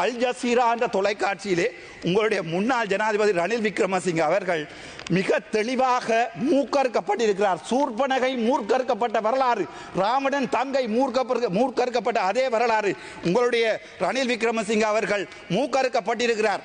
Al Jazeera என்ற தொலைக்காட்சியிலே உங்களுடைய முன்னாள் ஜனாதிபதி ரணில் விக்ரமசிங்க அவர்கள் மிக தெளிவாக மூக்கறுக்கப்பட்டிருக்கிறார். சூர்பனகை மூர்க்கறுக்கப்பட்ட வரலாறு ராவணன் தங்கை மூர்க்க மூர்க்கறுக்கப்பட்ட அதே வரலாறு உங்களுடைய ரணில் விக்ரமசிங்க அவர்கள் மூக்கறுக்கப்பட்டிருக்கிறார்.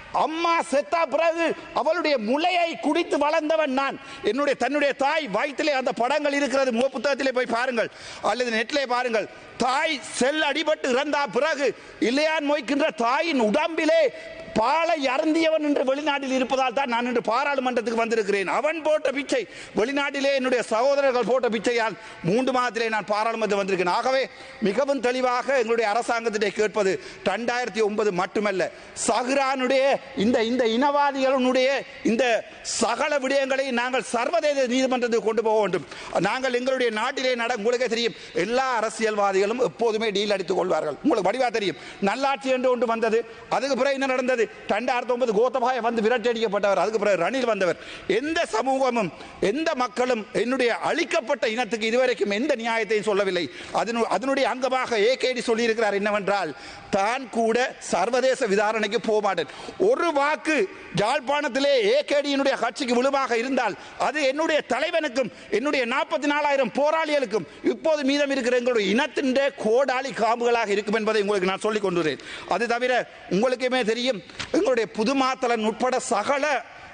அம்மா செத்தா பிறகு அவளுடைய முளையை குடித்து வளர்ந்தவன் நான். என்னுடைய தன்னுடைய தாய் வயிற்றிலே அந்த படங்கள் இருக்கிறது. முக புத்தகத்திலே போய் பாருங்கள். அல்லது நெட்டிலே பாருங்கள். தாய் செல் அடிபட்டு இறந்தா பிறகு இல்லையான் மொய்க்கின்ற தாயின் உடம்பிலே பாலை அருந்தியவன் என்று வெளிநாட்டில் இருப்பதால் தான் நான் இன்று பாராளுமன்றத்துக்கு வந்திருக்கிறேன். அவன் போட்ட பிச்சை வெளிநாட்டிலே என்னுடைய சகோதரர்கள் போட்ட பிச்சையால் மூன்று மாதத்திலே நான் பாராளுமன்றம் வந்திருக்கிறேன். ஆகவே மிகவும் தெளிவாக எங்களுடைய அரசாங்கத்திலே கேட்பது ரெண்டாயிரத்தி ஒன்பது மட்டுமல்ல. சஹ்ரானுடைய இந்த இந்த இனவாதிகளுடைய இந்த சகல விடயங்களை நாங்கள் சர்வதேச நீதிமன்றத்துக்கு கொண்டு போக வேண்டும். நாங்கள் எங்களுடைய நாட்டிலே நட உங்களுக்கே தெரியும் எல்லா அரசியல்வாதிகளும் எப்போதுமே டீல் அடித்துக் கொள்வார்கள். உங்களுக்கு வடிவா தெரியும். நல்லாட்சி என்று ஒன்று வந்தது அதுக்கு பிறகு என்ன நடந்தது? ரெண்டாயிரத்தி ஒன்பது கோத்தபாய வந்து விரட்டடிக்கப்பட்டவர் அதுக்கு பிறகு ரணில் வந்தவர். எந்த சமூகமும் எந்த மக்களும் என்னுடைய அழிக்கப்பட்ட இனத்துக்கு இதுவரைக்கும் எந்த நியாயத்தையும் சொல்லவில்லை. அதனு அதனுடைய அங்கமாக ஏகேடி சொல்லியிருக்கிறார் என்னவென்றால் தான் கூட சர்வதேச விசாரணைக்கு போக மாட்டேன். ஒரு வாக்கு யாழ்ப்பாணத்திலே ஏகேடியினுடைய கட்சிக்கு விழுவாக இருந்தால் அது என்னுடைய தலைவனுக்கும் என்னுடைய நாற்பத்தி நாலாயிரம் போராளிகளுக்கும் இப்போது மீதம் இருக்கிற எங்களுடைய இனத்தின் கோடாளி காம்புகளாக இருக்கும் என்பதை உங்களுக்கு நான் சொல்லிக் கொண்டுறேன். அது தவிர உங்களுக்குமே தெரியும் எங்களுடைய புதுமாத்தலன் உட்பட சகல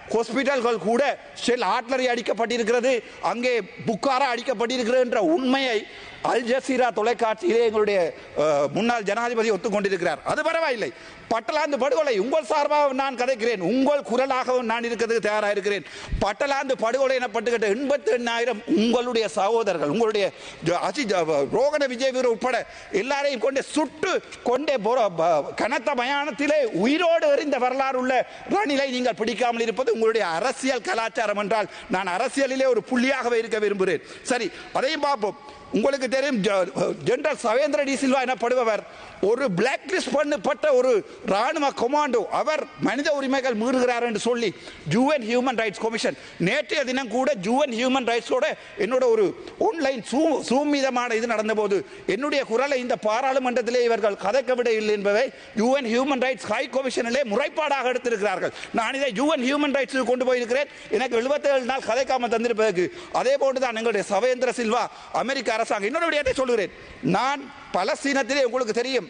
ஹாஸ்பிட்டல்கள் கூட ஷெல் ஆட்லரி அடிக்கப்பட்டிருக்கிறது அங்கே புக்காரா அடிக்கப்பட்டிருக்கிறது என்ற உண்மையை அல் ஜசீரா தொலைக்காட்சியிலே எங்களுடைய முன்னாள் ஜனாதிபதி ஒத்துக்கொண்டிருக்கிறார். அது பரவாயில்லை. பட்டலாந்து படுகொலை உங்கள் சார்பாக நான் கதைக்கிறேன். உங்கள் குரலாகவும் நான் இருக்கிறதுக்கு தயாராக இருக்கிறேன் பட்டலாந்து படுகொலை எனப்பட்டுக்கிட்ட எண்பத்தி எண்ணாயிரம் உங்களுடைய சகோதரர்கள் உங்களுடைய ஜ- ரோகண விஜய் வீரர் உட்பட எல்லாரையும் கொண்டு சுட்டு கொண்டே கனத்த மயானத்திலே உயிரோடு எறிந்த வரலாறு உள்ள ரணிலை நீங்கள் பிடிக்காமல் இருப்பது உங்களுடைய அரசியல் கலாச்சாரம் என்றால் நான் அரசியலிலே ஒரு புள்ளியாகவே இருக்க விரும்புகிறேன். சரி அதையும் பார்ப்போம். உங்களுக்கு தெரியும் ஜ- ஜெனரல் சவேந்திர டி சில்வா எனப்படுபவர் ஒரு பிளாக் லிஸ்ட் பண்ணப்பட்ட ஒரு ராணுவ கொமாண்டோ அவர் மனித உரிமைகள் மீறுகிறார் என்று சொல்லி ஜூஎன் ஹியூமன் ரைட்ஸ் கமிஷன் நேற்றைய தினம் கூட ஜூஎன் ஹியூமன் ரைட்ஸோட என்னோட ஒரு ஆன்லைன் சூ மீதமான இது நடந்தபோது என்னுடைய குரலை இந்த பாராளுமன்றத்திலே இவர்கள் கதைக்க இல்லை என்பதை யூஎன் ஹியூமன் ரைட்ஸ் ஹை கமிஷனிலே முறைப்பாடாக எடுத்திருக்கிறார்கள். நான் இதை யூஎன் ஹியூமன் ரைட்ஸ் கொண்டு போயிருக்கிறேன். எனக்கு 77 நாள் கதைக்காமல் தந்திருப்பதற்கு. அதே போன்று தான் எங்களுடைய சவேந்திர சில்வா அமெரிக்கா அரசாங்கம். இன்னொரு விடயத்தை சொல்கிறேன் நான் பலஸ்தீனத்திலே உங்களுக்கு தெரியும்.